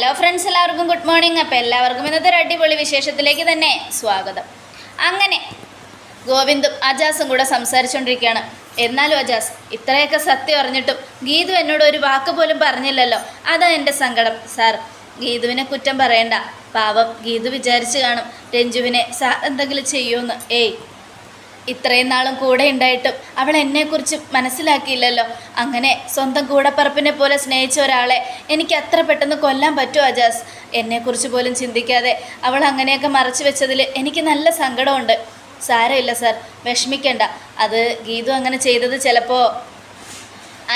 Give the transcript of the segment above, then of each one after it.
Hello friends എല്ലാവർക്കും good morning അപ്പോൾ എല്ലാവർക്കും ഇന്നത്തെ ഒരു അടിപൊളി വിശേഷത്തിലേക്ക് തന്നെ സ്വാഗതം. അങ്ങനെ ഗോവിന്ദും അജാസും കൂടെ സംസാരിച്ചുകൊണ്ടിരിക്കുകയാണ് എന്നാലും അജാസ് ഇത്രയൊക്കെ സത്യം അറിഞ്ഞിട്ടും ഗീതു എന്നോട് ഒരു വാക്ക് പോലും പറഞ്ഞില്ലല്ലോ. അതാ എന്റെ സങ്കടം. സാർ ഗീതുവിനെ കുറ്റം പറയണ്ട. പാവം ഗീതു വിചാരിച്ചു കാണും രഞ്ജുവിനെ സാർ എന്തെങ്കിലും ചെയ്യുമെന്ന്. ഏയ് ഇത്രയും നാളും കൂടെ ഉണ്ടായിട്ടും അവൾ എന്നെക്കുറിച്ച് മനസ്സിലാക്കിയില്ലല്ലോ. അങ്ങനെ സ്വന്തം കൂടപ്പറപ്പിനെ പോലെ സ്നേഹിച്ച ഒരാളെ എനിക്ക് അത്ര പെട്ടെന്ന് കൊല്ലാൻ പറ്റുമോ അജാസ്? എന്നെക്കുറിച്ച് പോലും ചിന്തിക്കാതെ അവൾ അങ്ങനെയൊക്കെ മറച്ചു വെച്ചതിൽ എനിക്ക് നല്ല സങ്കടമുണ്ട്. സാരമില്ല സാർ. വിഷമിക്കണ്ട. അത് ഗീതു അങ്ങനെ ചെയ്തത് ചിലപ്പോൾ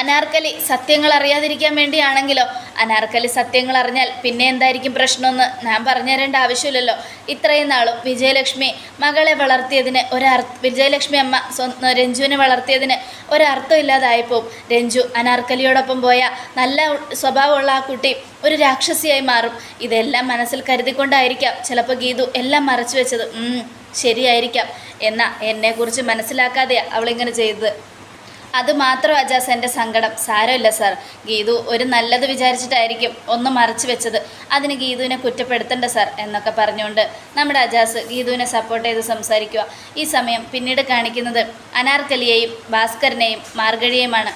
അനാർക്കലി സത്യങ്ങൾ അറിയാതിരിക്കാൻ വേണ്ടിയാണെങ്കിലോ അനാർക്കലി സത്യങ്ങൾ അറിഞ്ഞാൽ പിന്നെ എന്തായിരിക്കും പ്രശ്നമെന്ന് ഞാൻ പറഞ്ഞു തരേണ്ട ആവശ്യമില്ലല്ലോ. ഇത്രയും നാളും വിജയലക്ഷ്മി മകളെ വളർത്തിയതിന് ഒരർത്ഥ വിജയലക്ഷ്മി അമ്മ സ്വന്തം രഞ്ജുവിനെ വളർത്തിയതിന് ഒരർത്ഥം ഇല്ലാതായപ്പോൾ രഞ്ജു അനാർക്കലിയോടൊപ്പം പോയ നല്ല സ്വഭാവമുള്ള ആ കുട്ടി ഒരു രാക്ഷസിയായി മാറും. ഇതെല്ലാം മനസ്സിൽ കരുതിക്കൊണ്ടായിരിക്കാം. ചിലപ്പോൾ ഗീതു എല്ലാം മറച്ചു വെച്ചത്. ശരിയായിരിക്കാം. എന്നാൽ എന്നെക്കുറിച്ച് മനസ്സിലാക്കാതെയാണ് അവളിങ്ങനെ ചെയ്തത്. അത് മാത്രം അജാസ് എന്റെ സങ്കടം. സാരമില്ല സാർ. ഗീതു ഒരു നല്ലത് വിചാരിച്ചിട്ടായിരിക്കും ഒന്ന് മറച്ചു വെച്ചത്. അതിന് ഗീതുവിനെ കുറ്റപ്പെടുത്തണ്ട സാർ എന്നൊക്കെ പറഞ്ഞുകൊണ്ട് നമ്മുടെ അജാസ് ഗീതുവിനെ സപ്പോർട്ട് ചെയ്ത് സംസാരിക്കുക. ഈ സമയം പിന്നീട് കാണിക്കുന്നത് അനാർക്കലിയെയും ഭാസ്കരനെയും മാർഗഴിയെയുമാണ്.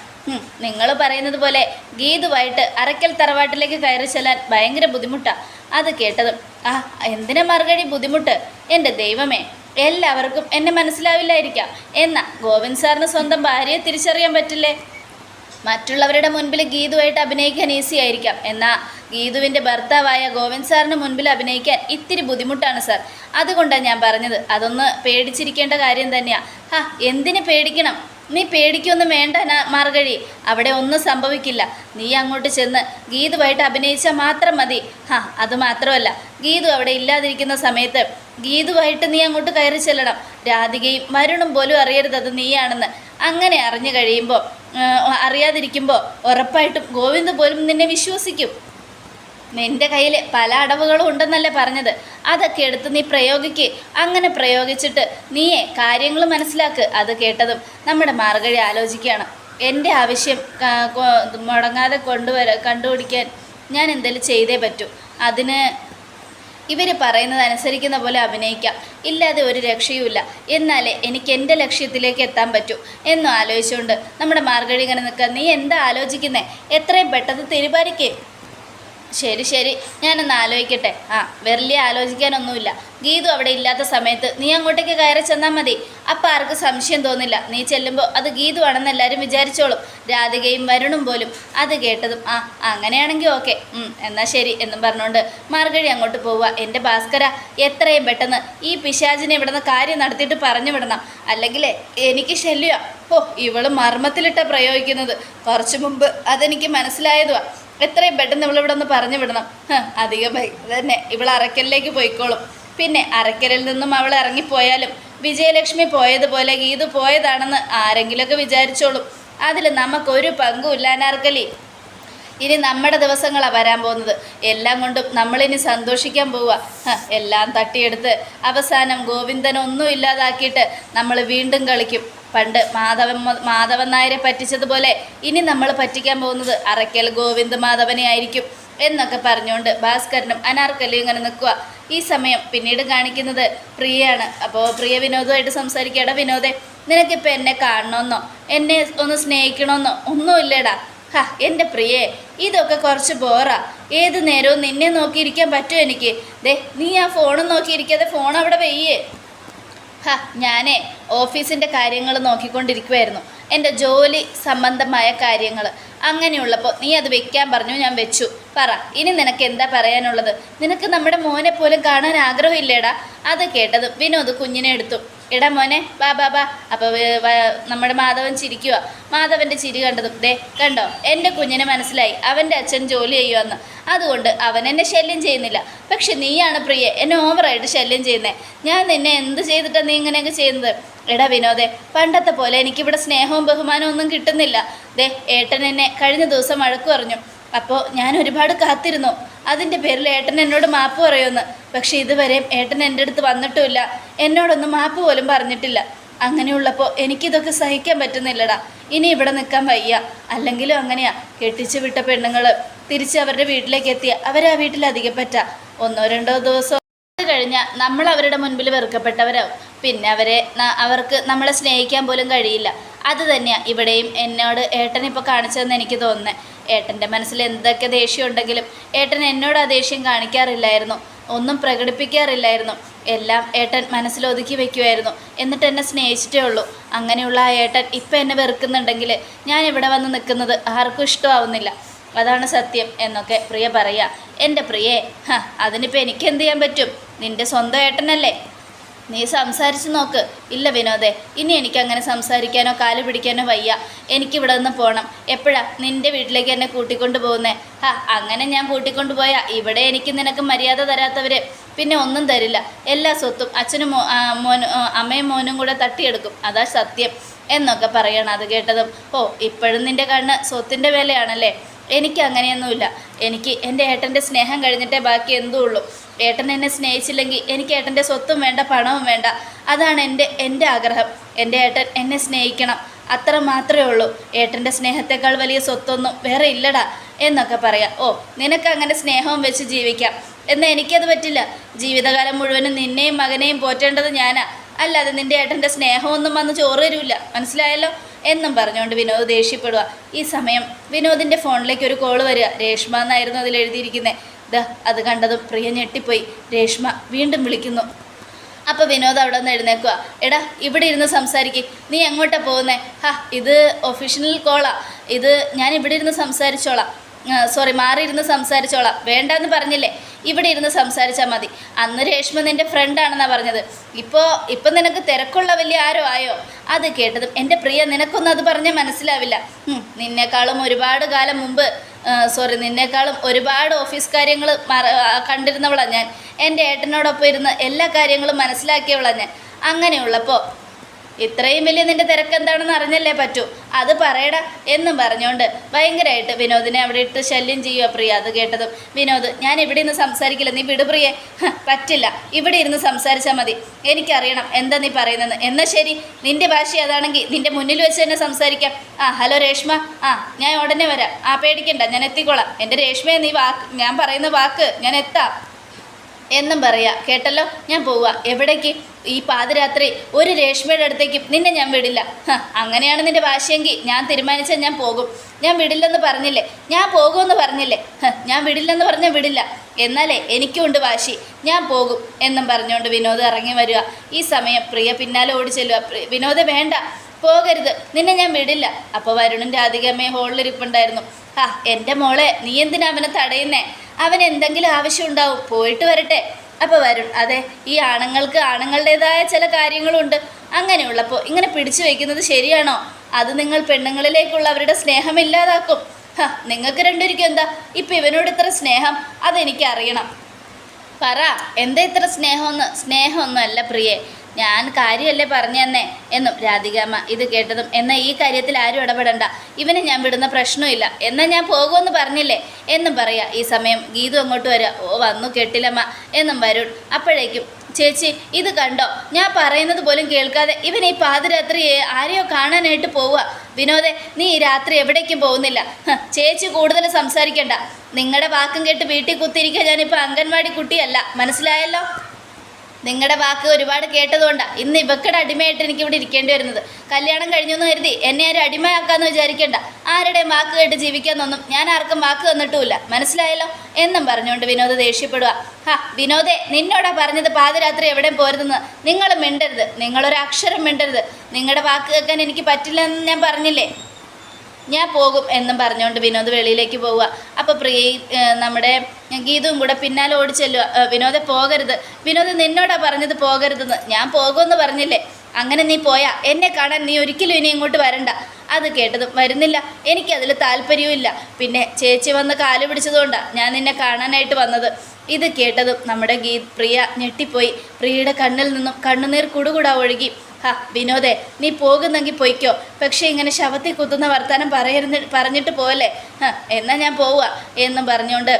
നിങ്ങൾ പറയുന്നത് പോലെ ഗീതുവായിട്ട് അറക്കൽ തറവാട്ടിലേക്ക് കയറി ചെല്ലാൻ ഭയങ്കര ബുദ്ധിമുട്ടാണ് അത് കേട്ടതും ആ എന്തിനാ മാർഗഴി ബുദ്ധിമുട്ട്? എന്റെ ദൈവമേ. എല്ലാവർക്കും എന്നെ മനസ്സിലാവില്ലായിരിക്കാം. എന്നാ ഗോവിന്ദ് സാറിന് സ്വന്തം ഭാര്യയെ തിരിച്ചറിയാൻ പറ്റില്ലേ? മറ്റുള്ളവരുടെ മുൻപിൽ ഗീതുവായിട്ട് അഭിനയിക്കാൻ ഈസി ആയിരിക്കാം. എന്നാൽ ഗീതുവിന്റെ ഭർത്താവായ ഗോവിന്ദ് സാറിന് മുൻപിൽ അഭിനയിക്കാൻ ഇത്തിരി ബുദ്ധിമുട്ടാണ് സാർ. അതുകൊണ്ടാണ് ഞാൻ പറഞ്ഞത്. അതൊന്ന് പേടിച്ചിരിക്കേണ്ട കാര്യം തന്നെയാണ് ഹാ എന്തിന് പേടിക്കണം? നീ പേടിക്കൊന്നും വേണ്ട മാർഗഴി. അവിടെ ഒന്നും സംഭവിക്കില്ല. നീ അങ്ങോട്ട് ചെന്ന് ഗീതുവായിട്ട് അഭിനയിച്ചാൽ മാത്രം മതി. ഹാ അത് മാത്രമല്ല. ഗീതു അവിടെ ഇല്ലാതിരിക്കുന്ന സമയത്ത് ഗീതുവായിട്ട് നീ അങ്ങോട്ട് കയറി ചെല്ലണം. രാധികയും വരുണും പോലും അറിയരുത് അത് നീയാണെന്ന്. അങ്ങനെ അറിഞ്ഞു കഴിയുമ്പോൾ അറിയാതിരിക്കുമ്പോൾ ഉറപ്പായിട്ടും ഗോവിന്ദ് പോലും നിന്നെ വിശ്വസിക്കും. നിന്റെ കയ്യിൽ പല അടവുകളും ഉണ്ടെന്നല്ലേ പറഞ്ഞത്. അതൊക്കെ എടുത്ത് നീ പ്രയോഗിക്ക്. അങ്ങനെ പ്രയോഗിച്ചിട്ട് നീയെ കാര്യങ്ങൾ മനസ്സിലാക്ക്. അത് കേട്ടതും നമ്മുടെ മാർഗഴി ആലോചിക്കുകയാണ്. എന്റെ ആവശ്യം മുടങ്ങാതെ കൊണ്ടുവര കണ്ടുപിടിക്കാൻ ഞാൻ എന്തെങ്കിലും ചെയ്തേ പറ്റൂ. അതിന് ഇവർ പറയുന്നത് അനുസരിക്കുന്ന പോലെ അഭിനയിക്കാം. ഇല്ലാതെ ഒരു രക്ഷയുമില്ല. എന്നാലേ എനിക്ക് എന്റെ ലക്ഷ്യത്തിലേക്ക് എത്താൻ പറ്റൂ എന്നും ആലോചിച്ചുകൊണ്ട് നമ്മുടെ മാർഗഴി ഇങ്ങനെ നിൽക്കുക. നീ എന്താ ആലോചിക്കുന്നത് എത്രയും പെട്ടെന്ന് തിരുപാലിക്കേ ശരി ശരി. ഞാനൊന്ന് ആലോചിക്കട്ടെ. ആ വെറുതെ ആലോചിക്കാനൊന്നുമില്ല. ഗീതു അവിടെ ഇല്ലാത്ത സമയത്ത് നീ അങ്ങോട്ടേക്ക് കയറി ചെന്നാൽ മതി. അപ്പം ആർക്കും സംശയം തോന്നില്ല. നീ ചെല്ലുമ്പോൾ അത് ഗീതു ആണെന്ന് എല്ലാവരും വിചാരിച്ചോളും. രാധികയും വരുണും പോലും അത് കേട്ടതും ആ അങ്ങനെയാണെങ്കിൽ ഓക്കെ എന്നാൽ ശരി എന്നും പറഞ്ഞുകൊണ്ട് മാർഗഴി അങ്ങോട്ട് പോവുക. എന്റെ ഭാസ്കര എത്രയും പെട്ടെന്ന് ഈ പിശാചിനെ ഇവിടുന്ന് കാര്യം നടത്തിയിട്ട് പറഞ്ഞു വിടണം. അല്ലെങ്കിൽ എനിക്ക് ശല്യമാണ് ഓ ഇവൾ മർമ്മത്തിലിട്ട പ്രയോഗിക്കുന്നത്. കുറച്ചു മുമ്പ് അതെനിക്ക് മനസ്സിലായതുവാ. എത്രയും പെട്ടെന്ന് ഇവളിവിടെ ഒന്ന് പറഞ്ഞു വിടണം. അധികം തന്നെ ഇവൾ അറക്കലിലേക്ക് പോയിക്കോളും. പിന്നെ അറക്കലിൽ നിന്നും അവൾ ഇറങ്ങിപ്പോയാലും വിജയലക്ഷ്മി പോയതുപോലെ ഗീതു പോയതാണെന്ന് ആരെങ്കിലുമൊക്കെ വിചാരിച്ചോളും. അതിൽ നമുക്കൊരു പങ്കുമില്ല അനാർക്കലി. ഇനി നമ്മുടെ ദിവസങ്ങളാണ് വരാൻ പോകുന്നത്. എല്ലാം കൊണ്ടും നമ്മളിനി സന്തോഷിക്കാൻ പോവുക. എല്ലാം തട്ടിയെടുത്ത് അവസാനം ഗോവിന്ദനൊന്നും ഇല്ലാതാക്കിയിട്ട് നമ്മൾ വീണ്ടും കളിക്കും. പണ്ട് മാധവൻ മാധവൻ നായരെ പറ്റിച്ചതുപോലെ ഇനി നമ്മൾ പറ്റിക്കാൻ പോകുന്നത് അറയ്ക്കൽ ഗോവിന്ദ് മാധവനെ ആയിരിക്കും എന്നൊക്കെ പറഞ്ഞുകൊണ്ട് ഭാസ്കരനും അനാർക്കലിയും ഇങ്ങനെ നിൽക്കുക ഈ സമയം പിന്നീട് കാണിക്കുന്നത് പ്രിയയാണ്. അപ്പോൾ പ്രിയ വിനോദമായിട്ട് സംസാരിക്കടാ വിനോദേ നിനക്കിപ്പോൾ എന്നെ കാണണമെന്നോ എന്നെ ഒന്ന് സ്നേഹിക്കണമെന്നോ ഒന്നുമില്ലടാ. ഹാ എന്റെ പ്രിയേ ഇതൊക്കെ കുറച്ച് ബോറാ. ഏത് നേരവും നിന്നെ നോക്കിയിരിക്കാൻ പറ്റുമോ എനിക്ക്? ദേ നീ ആ ഫോണും നോക്കിയിരിക്കാതെ ഫോൺ അവിടെ വെയ്യേ. ഹാ ഞാനേ ഓഫീസിന്റെ കാര്യങ്ങൾ നോക്കിക്കൊണ്ടിരിക്കുമായിരുന്നു എന്റെ ജോലി സംബന്ധമായ കാര്യങ്ങൾ. അങ്ങനെയുള്ളപ്പോൾ നീ അത് വെക്കാൻ പറഞ്ഞു ഞാൻ വെച്ചു. പറ ഇനി നിനക്ക് എന്താ പറയാനുള്ളത്? നിനക്ക് നമ്മുടെ മോനെ പോലും കാണാൻ ആഗ്രഹമില്ലേടാ? അത് കേട്ടത് വിനോദ് കുഞ്ഞിനെ എടുത്തു. എടാ മോനെ വാ ബാ ബാ അപ്പോൾ നമ്മുടെ മാധവൻ ചിരിക്കുക മാധവന്റെ ചിരി കണ്ടതും ദേ കണ്ടോ? എന്റെ കുഞ്ഞിനെ മനസ്സിലായി. അവന്റെ അച്ഛൻ ജോലി ചെയ്യുമെന്ന് അതുകൊണ്ട് അവൻ എന്നെ ശല്യം ചെയ്യുന്നില്ല. പക്ഷെ നീയാണ് പ്രിയ എന്നെ ഓവറായിട്ട് ശല്യം ചെയ്യുന്നത് ഞാൻ നിന്നെ എന്ത് ചെയ്തിട്ടാണ് നീ ഇങ്ങനെയൊക്കെ ചെയ്യുന്നത്? എടാ വിനോദെ പണ്ടത്തെ പോലെ എനിക്കിവിടെ സ്നേഹവും ബഹുമാനവും ഒന്നും കിട്ടുന്നില്ല. ദേ ഏട്ടൻ എന്നെ കഴിഞ്ഞ ദിവസം വഴക്കു പറഞ്ഞു. അപ്പോൾ ഞാൻ ഒരുപാട് കാത്തിരുന്നു. അതിന്റെ പേരിൽ ഏട്ടൻ എന്നോട് മാപ്പ് പറയുമെന്ന്. പക്ഷേ ഇതുവരെയും ഏട്ടൻ എന്റെ അടുത്ത് വന്നിട്ടുമില്ല. എന്നോടൊന്നും മാപ്പ് പോലും പറഞ്ഞിട്ടില്ല. അങ്ങനെയുള്ളപ്പോൾ എനിക്കിതൊക്കെ സഹിക്കാൻ പറ്റുന്നില്ലടാ. ഇനി ഇവിടെ നിൽക്കാൻ വയ്യ. അല്ലെങ്കിലും അങ്ങനെയാ. കെട്ടിച്ചു വിട്ട പെണ്ണുങ്ങൾ തിരിച്ച് അവരുടെ വീട്ടിലേക്ക് എത്തിയ അവരാ വീട്ടിൽ അധികം പറ്റാ ഒന്നോ രണ്ടോ ദിവസം കഴിഞ്ഞാൽ നമ്മൾ അവരുടെ മുൻപിൽ വെറുക്കപ്പെട്ടവരാവും. പിന്നെ അവരെ അവർക്ക് നമ്മളെ സ്നേഹിക്കാൻ പോലും കഴിയില്ല. അത് തന്നെയാണ് ഇവിടെയും എന്നോട് ഏട്ടൻ ഇപ്പോൾ കാണിച്ചതെന്ന് എനിക്ക് തോന്നുന്നത് ഏട്ടന്റെ മനസ്സിൽ എന്തൊക്കെ ദേഷ്യം ഉണ്ടെങ്കിലും ഏട്ടൻ എന്നോട് ആ ദേഷ്യം കാണിക്കാറില്ലായിരുന്നു. ഒന്നും പ്രകടിപ്പിക്കാറില്ലായിരുന്നു. എല്ലാം ഏട്ടൻ മനസ്സിൽ ഒതുക്കി വെക്കുമായിരുന്നു എന്നിട്ട് എന്നെ സ്നേഹിച്ചിട്ടേ ഉള്ളൂ. അങ്ങനെയുള്ള ആ ഏട്ടൻ ഇപ്പം എന്നെ വെറുക്കുന്നുണ്ടെങ്കിൽ ഞാൻ ഇവിടെ വന്ന് നിൽക്കുന്നത് ആർക്കും ഇഷ്ടമാവുന്നില്ല. അതാണ് സത്യം എന്നൊക്കെ പ്രിയ പറയാ. എന്റെ പ്രിയേ ഹ അതിനിപ്പോൾ എനിക്ക് എന്ത് ചെയ്യാൻ പറ്റും? നിന്റെ സ്വന്തം ഏട്ടനല്ലേ? നീ സംസാരിച്ച് നോക്ക്. ഇല്ല വിനോദേ ഇനി എനിക്ക് അങ്ങനെ സംസാരിക്കാനോ കാൽ പിടിക്കാനോ വയ്യ. എനിക്കിവിടെ നിന്ന് പോകണം എപ്പോഴാ നിന്റെ വീട്ടിലേക്ക് എന്നെ കൂട്ടിക്കൊണ്ട് പോകുന്നേ? ഹാ അങ്ങനെ ഞാൻ കൂട്ടിക്കൊണ്ട് പോയാൽ ഇവിടെ എനിക്ക് നിനക്ക് മര്യാദ തരാത്തവർ പിന്നെ ഒന്നും തരില്ല. എല്ലാ സ്വത്തും അച്ഛനും മോ മോനും ആ, അമ്മയും മോനും കൂടെ തട്ടിയെടുക്കും. അതാ സത്യം. എന്നൊക്കെ പറയണം അത് കേട്ടതും. ഓ ഇപ്പോഴും നിന്റെ കണ്ണ് സ്വത്തിന്റെ വിലയാണല്ലേ? എനിക്ക് അങ്ങനെയൊന്നുമില്ല. എനിക്ക് എന്റെ ഏട്ടന്റെ സ്നേഹം കഴിഞ്ഞിട്ടേ ബാക്കി എന്തും ഉള്ളൂ ഏട്ടൻ എന്നെ സ്നേഹിച്ചില്ലെങ്കിൽ എനിക്ക് ഏട്ടന്റെ സ്വത്തും വേണ്ട പണവും വേണ്ട. അതാണ് എന്റെ എന്റെ ആഗ്രഹം. എന്റെ ഏട്ടൻ എന്നെ സ്നേഹിക്കണം. അത്ര മാത്രമേ ഉള്ളൂ. ഏട്ടന്റെ സ്നേഹത്തെക്കാൾ വലിയ സ്വത്തൊന്നും വേറെ ഇല്ലടാ എന്നൊക്കെ പറയാം. ഓ നിനക്ക് അങ്ങനെ സ്നേഹവും വെച്ച് ജീവിക്കാം. എന്നാൽ എനിക്കത് പറ്റില്ല. ജീവിതകാലം മുഴുവനും നിന്നെയും മകനെയും പോറ്റേണ്ടത് ഞാനാ. അല്ലാതെ നിന്റെ ഏട്ടന്റെ സ്നേഹമൊന്നും വന്ന് ചോറ് തരൂല. മനസ്സിലായല്ലോ? എന്നും പറഞ്ഞുകൊണ്ട് വിനോദ് ദേഷ്യപ്പെടുക ഈ സമയം വിനോദിന്റെ ഫോണിലേക്ക് ഒരു കോൾ വരിക. രേഷ്മ എന്നായിരുന്നു അതിൽ എഴുതിയിരിക്കുന്നത് ദ അത് കണ്ടതും പ്രിയ ഞെട്ടിപ്പോയി. രേഷ്മ വീണ്ടും വിളിക്കുന്നു. അപ്പോൾ വിനോദ് അവിടെ നിന്ന് എഴുന്നേക്കുക എടാ ഇവിടെ ഇരുന്ന് സംസാരിക്ക്. നീ എങ്ങോട്ടാണ് പോകുന്നത് ഹാ ഇത് ഒഫീഷ്യൽ കോളാ ഇത് ഞാൻ ഇവിടെ ഇരുന്ന് സംസാരിച്ചോളാം. സോറി മാറി ഇരുന്ന് സംസാരിച്ചോളാം. വേണ്ടെന്ന് പറഞ്ഞില്ലേ? ഇവിടെ ഇരുന്ന് സംസാരിച്ചാൽ മതി. അന്ന് രേഷ്മ നിന്റെ ഫ്രണ്ടാണെന്നാണ് പറഞ്ഞത്. ഇപ്പോൾ ഇപ്പം നിനക്ക് തിരക്കുള്ള വലിയ ആരോ ആയോ? അത് കേട്ടതും എന്റെ പ്രിയ നിനക്കൊന്നും അത് പറഞ്ഞാൽ മനസ്സിലാവില്ല. നിന്നേക്കാളും ഒരുപാട് കാലം മുമ്പ് സോറി നിന്നെക്കാളും ഒരുപാട് ഓഫീസ് കാര്യങ്ങൾ കണ്ടിരുന്നവളാണ് ഞാൻ. എന്റെ ഏട്ടനോടൊപ്പം ഇരുന്ന് എല്ലാ കാര്യങ്ങളും മനസ്സിലാക്കിയവളാണ് ഞാൻ. അങ്ങനെയുള്ളപ്പോൾ ഇത്രയും വലിയ നിന്റെ തിരക്ക് എന്താണെന്ന് അറിഞ്ഞല്ലേ പറ്റൂ. അത് പറയടാ എന്നും പറഞ്ഞുകൊണ്ട് ഭയങ്കരമായിട്ട് വിനോദിനെ അവിടെ ഇട്ട് ശല്യം ചെയ്യുക പ്രിയ. അത് കേട്ടതും വിനോദ് ഞാൻ ഇവിടെ ഇരുന്ന് സംസാരിക്കില്ല. നീ വിടു പ്രിയെ. പറ്റില്ല. ഇവിടെ ഇരുന്ന് സംസാരിച്ചാൽ മതി. എനിക്കറിയണം എന്താ നീ പറയുന്നത് എന്നാൽ ശരി. നിന്റെ ഭാഷ അതാണെങ്കിൽ നിന്റെ മുന്നിൽ വെച്ച് തന്നെ സംസാരിക്കാം. ആ ഹലോ രേഷ്മ. ആ ഞാൻ ഉടനെ വരാം. ആ പേടിക്കണ്ട. ഞാൻ എത്തിക്കോളാം. എന്റെ രേഷ്മയെ നീ വാക്ക് ഞാൻ പറയുന്ന വാക്ക് ഞാൻ എത്താം. എന്നും പറയാ. കേട്ടല്ലോ? ഞാൻ പോവാ. എവിടേക്ക്? ഈ പാതിരാത്രി ഒരു രേഷ്മയുടെ അടുത്തേക്ക് നിന്നെ ഞാൻ വിടില്ല. അങ്ങനെയാണ് നിന്റെ വാശിയെങ്കിൽ ഞാൻ തീരുമാനിച്ചാൽ ഞാൻ പോകും. ഞാൻ വിടില്ലെന്ന് പറഞ്ഞില്ലേ? ഞാൻ പോകുമെന്ന് പറഞ്ഞില്ലേ? ഞാൻ വിടില്ലെന്ന് പറഞ്ഞാൽ വിടില്ല. എന്നാലേ എനിക്കുമുണ്ട് വാശി. ഞാൻ പോകും എന്നും പറഞ്ഞുകൊണ്ട് വിനോദ് ഇറങ്ങി വരിക ഈ സമയം പ്രിയ പിന്നാലെ ഓടി ചെല്ലുക "പ്രി- വിനോദ് വേണ്ട. പോകരുത്. നിന്നെ ഞാൻ വിടില്ല. അപ്പോൾ വരുണിന്റെ അധികമേ ഹോളിലിരിപ്പുണ്ടായിരുന്നു. ആ എന്റെ മോളെ നീ എന്തിനാ അവനെ തടയുന്നേ? അവൻ എന്തെങ്കിലും ആവശ്യം പോയിട്ട് വരട്ടെ. അപ്പോൾ വരുൺ അതെ ഈ ആണുങ്ങൾക്ക് ആണുങ്ങളുടേതായ ചില കാര്യങ്ങളുണ്ട്. അങ്ങനെയുള്ളപ്പോൾ ഇങ്ങനെ പിടിച്ചു വയ്ക്കുന്നത് ശരിയാണോ? അത് നിങ്ങൾ പെണ്ണുങ്ങളിലേക്കുള്ള അവരുടെ സ്നേഹം ഇല്ലാതാക്കും. നിങ്ങൾക്ക് രണ്ടുപേർക്കും എന്താ? ഇപ്പം ഇവനോട് ഇത്ര സ്നേഹം അതെനിക്കറിയണം. പറ എന്താ ഇത്ര സ്നേഹമൊന്ന് സ്നേഹമൊന്നും അല്ല പ്രിയെ. ഞാൻ കാര്യമല്ലേ പറഞ്ഞു തന്നെ എന്നും രാധികാമ്മ ഇത് കേട്ടതും എന്നാൽ ഈ കാര്യത്തിൽ ആരും ഇടപെടണ്ട. ഇവന് ഞാൻ വിടുന്ന പ്രശ്നമില്ല. എന്നാൽ ഞാൻ പോകുമെന്ന് പറഞ്ഞില്ലേ? എന്നും പറയാ ഈ സമയം ഗീതു അങ്ങോട്ട് വരിക ഓ വന്നു കെട്ടിലമ്മ എന്നും വരുൺ അപ്പോഴേക്കും ചേച്ചി ഇത് കണ്ടോ? ഞാൻ പറയുന്നത് പോലും കേൾക്കാതെ ഇവൻ ഈ പാതിരാത്രി ആരെയോ കാണാനായിട്ട് പോവുക. വിനോദെ നീ ഈ രാത്രി എവിടേക്കും പോകുന്നില്ല. ചേച്ചി കൂടുതൽ സംസാരിക്കണ്ട. നിങ്ങളുടെ വാക്കും കേട്ട് വീട്ടിൽ കുത്തിയിരിക്കാൻ ഞാനിപ്പോൾ അംഗൻവാടി കുട്ടിയല്ല. മനസ്സിലായല്ലോ? നിങ്ങളുടെ വാക്ക് ഒരുപാട് കേട്ടതുകൊണ്ടാണ് ഇന്ന് ഇവക്കടെ അടിമയായിട്ട് എനിക്ക് ഇവിടെ ഇരിക്കേണ്ടി വരുന്നത്. കല്യാണം കഴിഞ്ഞു എന്ന് കരുതി എന്നെ ആരും അടിമയാക്കാന്ന് വിചാരിക്കേണ്ട. ആരുടെയും വാക്ക് കേട്ട് ജീവിക്കാന്നൊന്നും ഞാൻ ആർക്കും വാക്ക് തന്നിട്ടുമില്ല. മനസ്സിലായല്ലോ? എന്നും പറഞ്ഞുകൊണ്ട് വിനോദ് ദേഷ്യപ്പെടുക ഹാ വിനോദെ നിന്നോടാ പറഞ്ഞത് പാതിരാത്രി എവിടെയും പോരുതെന്ന്. നിങ്ങൾ മിണ്ടരുത്. നിങ്ങളൊരു അക്ഷരം മിണ്ടരുത്. നിങ്ങളുടെ വാക്ക് കേൾക്കാൻ എനിക്ക് പറ്റില്ല എന്ന് ഞാൻ പറഞ്ഞില്ലേ? ഞാൻ പോകും എന്നും പറഞ്ഞുകൊണ്ട് വിനോദ് വെളിയിലേക്ക് പോവുക. അപ്പോൾ പ്രിയ നമ്മുടെ ഗീതവും കൂടെ പിന്നാലെ ഓടിച്ചെല്ലുക വിനോദ പോകരുത്. വിനോദ് നിന്നോടാ പറഞ്ഞത് പോകരുതെന്ന്. ഞാൻ പോകുമെന്ന് പറഞ്ഞില്ലേ? അങ്ങനെ നീ പോയാ. എന്നെ കാണാൻ നീ ഒരിക്കലും ഇനി ഇങ്ങോട്ട് വരണ്ട. അത് കേട്ടതും വരുന്നില്ല. എനിക്കതിൽ താല്പര്യവുമില്ല പിന്നെ ചേച്ചി വന്ന് കാൽ പിടിച്ചതുകൊണ്ടാണ് ഞാൻ നിന്നെ കാണാനായിട്ട് വന്നത്. ഇത് കേട്ടതും നമ്മുടെ ഗീ പ്രിയ ഞെട്ടിപ്പോയി. പ്രിയയുടെ കണ്ണിൽ നിന്നും കണ്ണുനീർ കുടുകുടാ ഒഴുകി. ഹാ വിനോദേ നീ പോകുന്നെങ്കിൽ പൊയ്ക്കോ. പക്ഷേ ഇങ്ങനെ ശവത്തിൽ കുത്തുന്ന വർത്താനം പറയരുന്ന് പറഞ്ഞിട്ട് പോവല്ലേ? ഹ, എന്നാ ഞാൻ പോവുക എന്നും പറഞ്ഞുകൊണ്ട്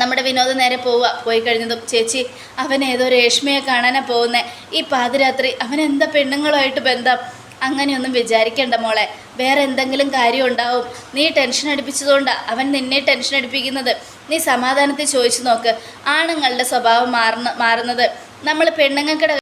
നമ്മുടെ വിനോദം നേരെ പോവുക. പോയി കഴിഞ്ഞതും ചേച്ചി അവൻ ഏതോ രേഷ്മയെ കാണാനാണ് പോകുന്നത് ഈ പാതിരാത്രി അവൻ എന്താ പെണ്ണുങ്ങളുമായിട്ട് ബന്ധം? അങ്ങനെയൊന്നും വിചാരിക്കണ്ട മോളെ. വേറെ എന്തെങ്കിലും കാര്യം ഉണ്ടാവും. നീ ടെൻഷൻ അടിപ്പിച്ചതുകൊണ്ടാണ് അവൻ നിന്നെ ടെൻഷൻ അടിപ്പിക്കുന്നത്. നീ സമാധാനത്തിൽ ചോദിച്ചു നോക്ക്. ആണുങ്ങളുടെ സ്വഭാവം മാറുന്ന മാറുന്നത്. നമ്മൾ പെണ്ണുങ്ങൾക്കിടെ അവർ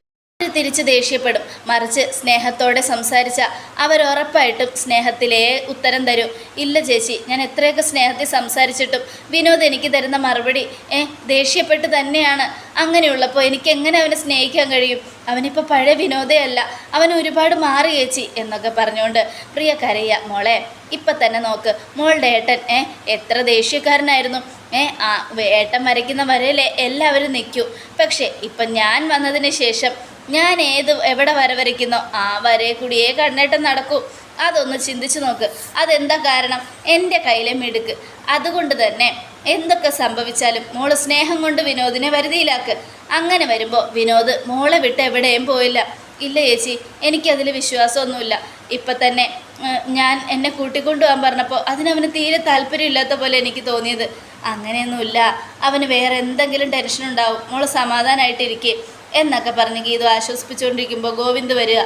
തിരിച്ച് ദേഷ്യപ്പെടും. മറിച്ച് സ്നേഹത്തോടെ സംസാരിച്ച അവരുറപ്പായിട്ടും സ്നേഹത്തിലേ ഉത്തരം തരും. ഇല്ല ചേച്ചി ഞാൻ എത്രയൊക്കെ സ്നേഹത്തിൽ സംസാരിച്ചിട്ടും വിനോദ് എനിക്ക് തരുന്ന മറുപടി ഏ ദേഷ്യപ്പെട്ട് തന്നെയാണ്. അങ്ങനെയുള്ളപ്പോൾ എനിക്ക് എങ്ങനെ അവനെ സ്നേഹിക്കാൻ കഴിയും? അവനിപ്പോൾ പഴയ വിനോദയല്ല അവൻ ഒരുപാട് മാറി ചേച്ചി എന്നൊക്കെ പറഞ്ഞുകൊണ്ട് പ്രിയ കരയ്യ മോളെ ഇപ്പം തന്നെ നോക്ക്. മോളുടെ ഏട്ടൻ ഏ എത്ര ദേഷ്യക്കാരനായിരുന്നു. ഏ ആ ഏട്ടൻ വരയ്ക്കുന്ന വരയിലെ എല്ലാവരും നിൽക്കൂ. പക്ഷേ ഇപ്പം ഞാൻ വന്നതിന് ശേഷം ഞാൻ ഏത് എവിടെ വര വരയ്ക്കുന്നോ? ആ വരയെ കൂടിയേ കണ്ണേട്ടം നടക്കൂ. അതൊന്ന് ചിന്തിച്ചു നോക്ക്. അതെന്താ കാരണം? എന്റെ കയ്യിലെ മിടുക്ക്. അതുകൊണ്ട് തന്നെ എന്തൊക്കെ സംഭവിച്ചാലും മോൾ സ്നേഹം കൊണ്ട് വിനോദിനെ വരുതിയിലാക്ക്. അങ്ങനെ വരുമ്പോൾ വിനോദ് മോളെ വിട്ട് എവിടെയും പോയില്ല. ഇല്ല ചേച്ചി എനിക്കതിൽ വിശ്വാസമൊന്നുമില്ല. ഇപ്പം തന്നെ ഞാൻ എന്നെ കൂട്ടിക്കൊണ്ടു പോകാൻ പറഞ്ഞപ്പോൾ അതിനവന് തീരെ താല്പര്യമില്ലാത്ത പോലെ എനിക്ക് തോന്നിയത്. അങ്ങനെയൊന്നുമില്ല. അവന് വേറെ എന്തെങ്കിലും ടെൻഷൻ ഉണ്ടാവും. മോൾ സമാധാനമായിട്ടിരിക്കെ എന്നൊക്കെ പറഞ്ഞ് ഗീതു ആശ്വസിപ്പിച്ചുകൊണ്ടിരിക്കുമ്പോൾ ഗോവിന്ദ് വരിക.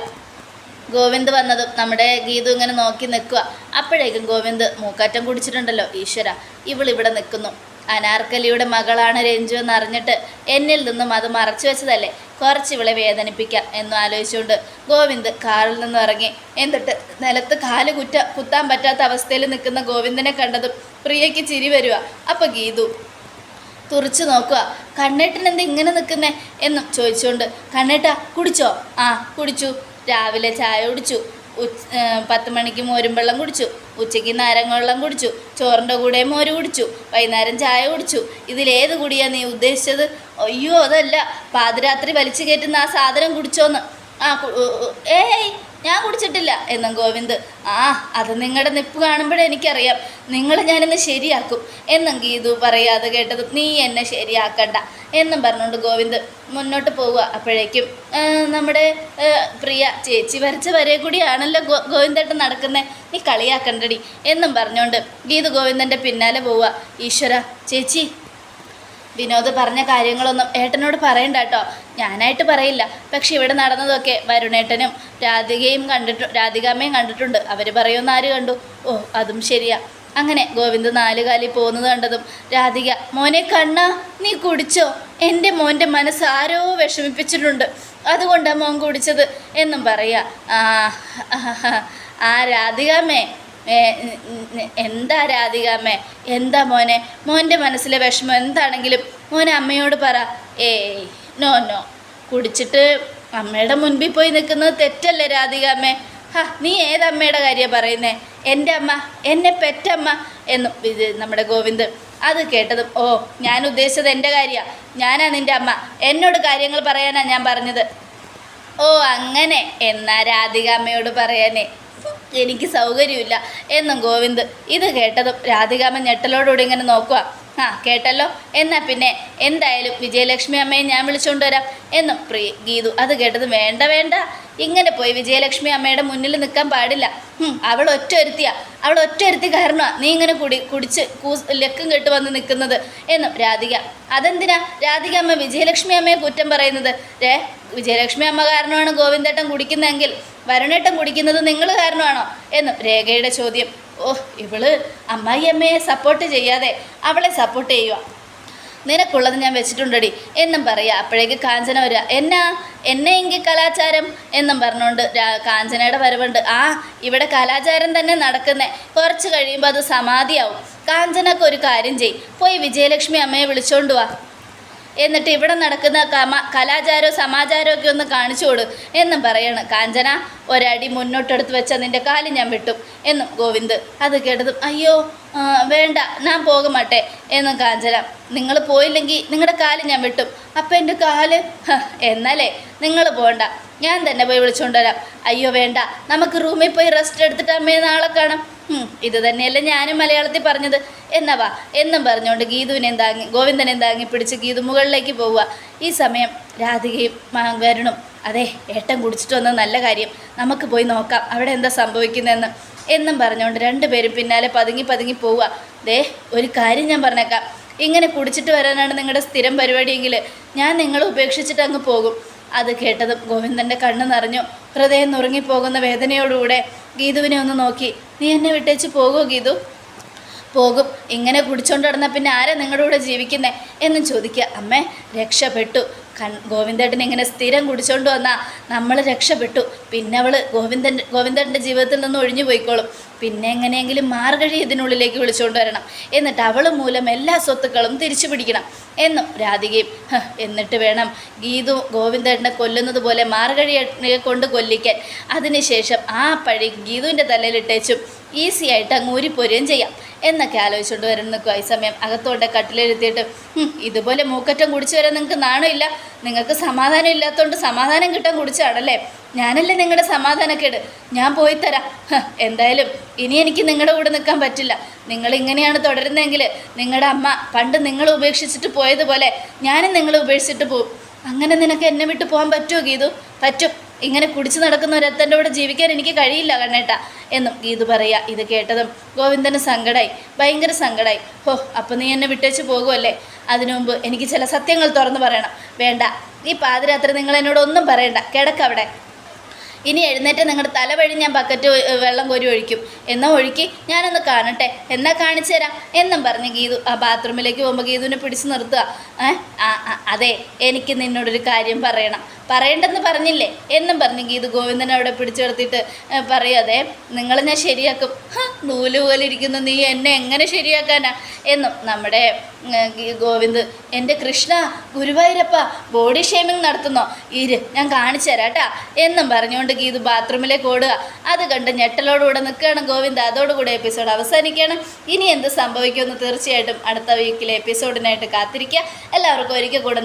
ഗോവിന്ദ് വന്നതും നമ്മുടെ ഗീതു ഇങ്ങനെ നോക്കി നിൽക്കുക. അപ്പോഴേക്കും ഗോവിന്ദ് മൂക്കാറ്റം കുടിച്ചിട്ടുണ്ടല്ലോ. ഈശ്വര ഇവളിവിടെ നിൽക്കുന്നു. അനാർക്കലിയുടെ മകളാണ് രഞ്ജു എന്നറിഞ്ഞിട്ട് എന്നിൽ നിന്നും അത് മറച്ചു വെച്ചതല്ലേ? കുറച്ച് ഇവളെ വേദനിപ്പിക്കാം എന്ന് ആലോചിച്ചുകൊണ്ട് ഗോവിന്ദ് കാറിൽ നിന്ന് ഇറങ്ങി. എന്നിട്ട് നിലത്ത് കാൽ കുറ്റ കുത്താൻ പറ്റാത്ത അവസ്ഥയിൽ നിൽക്കുന്ന ഗോവിന്ദനെ കണ്ടതും പ്രിയയ്ക്ക് ചിരി വരിക അപ്പം ഗീതു തുറച്ചു നോക്കുക. കണ്ണേട്ടൻ എന്താ ഇങ്ങനെ നിൽക്കുന്നേ എന്നും ചോദിച്ചുകൊണ്ട് കണ്ണേട്ട കുടിച്ചോ? ആ കുടിച്ചു. രാവിലെ ചായ കുടിച്ചു. ഉച്ച പത്ത് മണിക്ക് മോരും വെള്ളം കുടിച്ചു. ഉച്ചയ്ക്ക് നാരങ്ങ വെള്ളം കുടിച്ചു. ചോറിന്റെ കൂടെ മോര് കുടിച്ചു. വൈകുന്നേരം ചായ കുടിച്ചു. ഇതിലേത് കൂടിയാ നീ ഉദ്ദേശിച്ചത്? അയ്യോ അതല്ല. പാതിരാത്രി വലിച്ചു കയറ്റുന്ന ആ സാധനം കുടിച്ചോന്ന്. ആ ഏയ് ഞാൻ കുടിച്ചിട്ടില്ല. എന്നും ഗോവിന്ദ് ആ അത് നിങ്ങളുടെ നിപ്പ് കാണുമ്പോഴേ എനിക്കറിയാം. നിങ്ങൾ ഞാനിന്ന് ശരിയാക്കും. എന്നും ഗീതു പറയാതെ കേട്ടത് നീ എന്നെ ശരിയാക്കണ്ട. എന്നും പറഞ്ഞുകൊണ്ട് ഗോവിന്ദ് മുന്നോട്ട് പോവുക. അപ്പോഴേക്കും നമ്മുടെ പ്രിയ ചേച്ചി വരച്ച വരെ കൂടിയാണല്ലോ ഗോ ഗോവിന്ദേട്ടൻ നടക്കുന്നത് നീ കളിയാക്കണ്ടടി. എന്നും പറഞ്ഞുകൊണ്ട് ഗീതു ഗോവിന്ദന്റെ പിന്നാലെ പോവുക. ഈശ്വര ചേച്ചി വിനോദ് പറഞ്ഞ കാര്യങ്ങളൊന്നും ഏട്ടനോട് പറയണ്ട കേട്ടോ ഞാനായിട്ട് പറയില്ല പക്ഷെ ഇവിടെ നടന്നതൊക്കെ വരുണേട്ടനും രാധികയും കണ്ടിട്ടു രാധികാമ്മയും കണ്ടിട്ടുണ്ട് അവർ പറയുമെന്ന് ആര് കണ്ടു ഓ അതും ശരിയാ അങ്ങനെ ഗോവിന്ദ് നാലുകാലി പോകുന്നത് കണ്ടതും രാധിക മോനെ കണ്ണ നീ കുടിച്ചോ എന്റെ മോന്റെ മനസ്സ് ആരോ വിഷമിപ്പിച്ചിട്ടുണ്ട് അതുകൊണ്ടാണ് മോൻ കുടിച്ചത് എന്നും പറയാ ആ ആ രാധികാമ്മേ എന്താ രാധികാമ്മേ എന്താ മോനെ? മോന്റെ മനസ്സിലെ വിഷമം എന്താണെങ്കിലും മോനെ അമ്മയോട് പറ. ഏയ് നോ നോ. കുടിച്ചിട്ട് അമ്മയുടെ മുൻപിൽ പോയി നിൽക്കുന്നത് തെറ്റല്ലേ രാധികാമ്മേ ഹാ നീ ഏതമ്മയുടെ കാര്യം പറയുന്നേ? എന്റെ അമ്മ എന്നെ പെറ്റമ്മ എന്നു. ഇത് നമ്മുടെ ഗോവിന്ദ് അത് കേട്ടതും ഓ ഞാൻ ഉദ്ദേശിച്ചത് എന്റെ കാര്യമാണ് ഞാനാ നിന്റെ അമ്മ. എന്നോട് കാര്യങ്ങൾ പറയാനാണ് ഞാൻ പറഞ്ഞത്. ഓ അങ്ങനെ. എന്നാ രാധികാമ്മയോട് പറയാനേ? എനിക്ക് സൗകര്യമില്ല എന്നും ഗോവിന്ദ് ഇത് കേട്ടതും രാധികാമ്മ ഞെട്ടലോടുകൂടി ഇങ്ങനെ നോക്കുക ആ കേട്ടല്ലോ. എന്നാ പിന്നെ എന്തായാലും വിജയലക്ഷ്മി അമ്മയെ ഞാൻ വിളിച്ചുകൊണ്ടുവരാം എന്നും പ്രിയ ഗീതു അത് കേട്ടത് വേണ്ട വേണ്ട. ഇങ്ങനെ പോയി വിജയലക്ഷ്മി അമ്മയുടെ മുന്നിൽ നിൽക്കാൻ പാടില്ല. അവൾ ഒറ്റ ഒരുത്തിയാ അവൾ ഒറ്റ ഒരുത്തി നീ ഇങ്ങനെ കുടി കുടിച്ച് കൂസ് ലക്കും കെട്ട് വന്ന് നിൽക്കുന്നത് എന്നും രാധിക. അതെന്തിനാ രാധിക അമ്മ വിജയലക്ഷ്മി അമ്മയെ കുറ്റം പറയുന്നത്? രേ വിജയലക്ഷ്മി അമ്മ കാരണമാണ് ഗോവിന്ദേട്ടൻ കുടിക്കുന്നതെങ്കിൽ വരുണേട്ടൻ കുടിക്കുന്നത് നിങ്ങൾ കാരണമാണോ? എന്നും രേഖയുടെ ചോദ്യം. ഓ ഇവൾ അമ്മായി അമ്മയെ സപ്പോർട്ട് ചെയ്യാതെ അവളെ സപ്പോർട്ട് ചെയ്യുക നിനക്കുള്ളത് ഞാൻ വെച്ചിട്ടുണ്ടടി. എന്നും പറയുക അപ്പോഴേക്ക് കാഞ്ചന വരിക എന്നാ? എന്നെ എങ്കിൽ കലാചാരം എന്നും പറഞ്ഞുകൊണ്ട് കാഞ്ചനയുടെ വരവുണ്ട്. ആ ഇവിടെ കലാചാരം തന്നെ നടക്കുന്നേ. കുറച്ച് കഴിയുമ്പോൾ അത് സമാധിയാവും. കാഞ്ചനക്ക് ഒരു കാര്യം ചെയ്യും. പോയി വിജയലക്ഷ്മി അമ്മയെ വിളിച്ചോണ്ട് വാ. എന്നിട്ട് ഇവിടെ നടക്കുന്ന കമ കലാചാരവും സമാചാരവും ഒക്കെ ഒന്ന് കാണിച്ചു കൊടു എന്നും പറയാണ്. കാഞ്ചന ഒരടി മുന്നോട്ടെടുത്ത് വെച്ച നിന്റെ കാൽ ഞാൻ വിട്ടും എന്നും ഗോവിന്ദ് അത് കേട്ടതും അയ്യോ വേണ്ട ഞാൻ പോകുമാട്ടെ എന്നും കാഞ്ചന നിങ്ങൾ പോയില്ലെങ്കിൽ നിങ്ങളുടെ കാൽ ഞാൻ വിട്ടും. അപ്പം എന്റെ കാൽ? എന്നാലേ നിങ്ങൾ പോകണ്ട ഞാൻ തന്നെ പോയി വിളിച്ചുകൊണ്ടുവരാം അയ്യോ വേണ്ട നമുക്ക് റൂമിൽ പോയി റെസ്റ്റ് എടുത്തിട്ട് അമ്മയെ നാളെ കാണാം. ഇത് തന്നെയല്ലേ ഞാനും മലയാളത്തിൽ പറഞ്ഞത്. എന്നവാ എന്നും പറഞ്ഞുകൊണ്ട് ഗീതുവിനെ താങ്ങി ഗോവിന്ദനെ താങ്ങി പിടിച്ച് ഗീതു മുകളിലേക്ക് പോവുക. ഈ സമയം രാധികയും വരുണും അതെ ഏട്ടൻ കുടിച്ചിട്ട് വന്നത് നല്ല കാര്യം. നമുക്ക് പോയി നോക്കാം അവിടെ എന്താ സംഭവിക്കുന്നതെന്ന്. എന്നും പറഞ്ഞുകൊണ്ട് രണ്ടുപേരും പിന്നാലെ പതുങ്ങി പതുങ്ങി പോവുക. ദേ ഒരു കാര്യം ഞാൻ പറഞ്ഞേക്കാം. ഇങ്ങനെ കുടിച്ചിട്ട് വരാനാണ് നിങ്ങളുടെ സ്ഥിരം പരിപാടിയെങ്കിൽ ഞാൻ നിങ്ങളെ ഉപേക്ഷിച്ചിട്ട് അങ്ങ് പോകും. അത് കേട്ടതും ഗോവിന്ദന്റെ കണ്ണ് നിറഞ്ഞു. ഹൃദയം നുറുങ്ങിപ്പോകുന്ന വേദനയോടുകൂടെ ഗീതുവിനെ ഒന്ന് നോക്കി. നീ എന്നെ വിട്ടേച്ച് പോകുമോ ഗീതു? പോകും. ഇങ്ങനെ കുടിച്ചോണ്ട് നടന്നാൽ പിന്നെ ആരാ നിങ്ങളുടെ കൂടെ ജീവിക്കുന്നേ? എന്ന് ചോദിക്കുക. അമ്മേ രക്ഷപ്പെട്ടു. കൺ ഗോവിന്ദേട്ടൻ ഇങ്ങനെ സ്ഥിരം കുടിച്ചോണ്ട് വന്നാൽ നമ്മൾ രക്ഷപ്പെട്ടു. പിന്നെ അവൾ ഗോവിന്ദൻ ഗോവിന്ദേട്ടന്റെ ജീവിതത്തിൽ നിന്ന് ഒഴിഞ്ഞു പോയിക്കോളും. പിന്നെ എങ്ങനെയെങ്കിലും മാർഗഴി ഇതിനുള്ളിലേക്ക് വിളിച്ചുകൊണ്ട് വരണം. എന്നിട്ട് അവൾ മൂലം എല്ലാ സ്വത്തുക്കളും തിരിച്ചു പിടിക്കണം എന്നും രാധികയും "ഹ്, എന്നിട്ട് വേണം ഗീതു ഗോവിന്ദേട്ടനെ കൊല്ലുന്നത് പോലെ മാർഗഴിയെ കൊണ്ട് കൊല്ലിക്കാൻ. അതിനുശേഷം ആ പഴി ഗീതുവിന്റെ തലയിലിട്ടേച്ചും ഈസി ആയിട്ട് അങ്ങ് ഊരിപ്പോരുകയും ചെയ്യാം എന്നൊക്കെ ആലോചിച്ചുകൊണ്ട് വരണം നിൽക്കുക ഈ സമയം അകത്തോണ്ട് കട്ടിലെഴുത്തിയിട്ട് ഇതുപോലെ മൂക്കറ്റം കുടിച്ചു വരാൻ നിങ്ങൾക്ക് നാണമില്ല. നിങ്ങൾക്ക് സമാധാനം ഇല്ലാത്തതുകൊണ്ട് സമാധാനം കിട്ടാൻ കുടിച്ചാണല്ലേ ഞാനല്ലേ നിങ്ങളുടെ സമാധാനക്കേട്? ഞാൻ പോയി തരാം. എന്തായാലും ഇനി എനിക്ക് നിങ്ങളുടെ കൂടെ നിൽക്കാൻ പറ്റില്ല. നിങ്ങൾ ഇങ്ങനെയാണ് തുടരുന്നതെങ്കിൽ നിങ്ങളുടെ അമ്മ പണ്ട് നിങ്ങൾ ഉപേക്ഷിച്ചിട്ട് പോയതുപോലെ ഞാനും നിങ്ങളെ ഉപേക്ഷിച്ചിട്ട് പോകും അങ്ങനെ നിനക്ക് എന്നെ വിട്ട് പോകാൻ പറ്റുമോ ഗീതു? പറ്റും. ഇങ്ങനെ കുടിച്ചു നടക്കുന്ന ഒരത്തന്റെ കൂടെ ജീവിക്കാൻ എനിക്ക് കഴിയില്ല കണ്ണേട്ട എന്നും ഗീതു പറയുക. ഇത് കേട്ടതും ഗോവിന്ദന് സങ്കടമായി ഭയങ്കര സങ്കടമായി ഹോ അപ്പം നീ എന്നെ വിട്ടേച്ച് പോകുമല്ലേ അതിനു മുമ്പ് എനിക്ക് ചില സത്യങ്ങൾ തുറന്നു പറയണം. വേണ്ട. ഈ പാതിരാത്രി നിങ്ങൾ എന്നോട് ഒന്നും പറയണ്ട. കിടക്കവിടെ ഇനി എഴുന്നേറ്റ് നിങ്ങളുടെ തല വഴി ഞാൻ ബക്കറ്റ് വെള്ളം കോരി ഒഴിക്കും. എന്നാൽ ഒഴുക്കി ഞാനൊന്ന് കാണട്ടെ. എന്നാ കാണിച്ചു തരാം. എന്നും പറഞ്ഞ് ഗീതു ആ ബാത്റൂമിലേക്ക് പോകുമ്പോൾ ഗീതുവിനെ പിടിച്ചു നിർത്തുക. അതെ എനിക്ക് നിന്നോടൊരു കാര്യം പറയണം. പറയണ്ടെന്ന് പറഞ്ഞില്ലേ? എന്നും പറഞ്ഞ് ഗീതു ഗോവിന്ദനെ അവിടെ പിടിച്ചു നിർത്തിയിട്ട് പറയാതെ നിങ്ങൾ ഞാൻ ശരിയാക്കും. നൂൽ പോലെ ഇരിക്കുന്ന നീ എന്നെ എങ്ങനെ ശരിയാക്കാനാ? എന്നും നമ്മുടെ ഗോവിന്ദ് എന്റെ കൃഷ്ണ ഗുരുവായൂരപ്പ ബോഡി ഷേമിങ് നടത്തുന്നോ? ഇര് ഞാൻ കാണിച്ചു തരാം കേട്ടാ എന്നും പറഞ്ഞുകൊണ്ട് ഗീതു ബാത്റൂമിലേക്ക് ഓടുക അത് കണ്ട് ഞെട്ടലോടുകൂടെ നിൽക്കുകയാണ് ഗോവിന്ദ്. അതോടുകൂടെ എപ്പിസോഡ് അവസാനിക്കുകയാണ്. ഇനി എന്ത് സംഭവിക്കുമെന്ന് തീർച്ചയായിട്ടും അടുത്ത വീക്കിലെ എപ്പിസോഡിനായിട്ട് കാത്തിരിക്കുക. എല്ലാവർക്കും ഒരിക്കൽ കൂടെ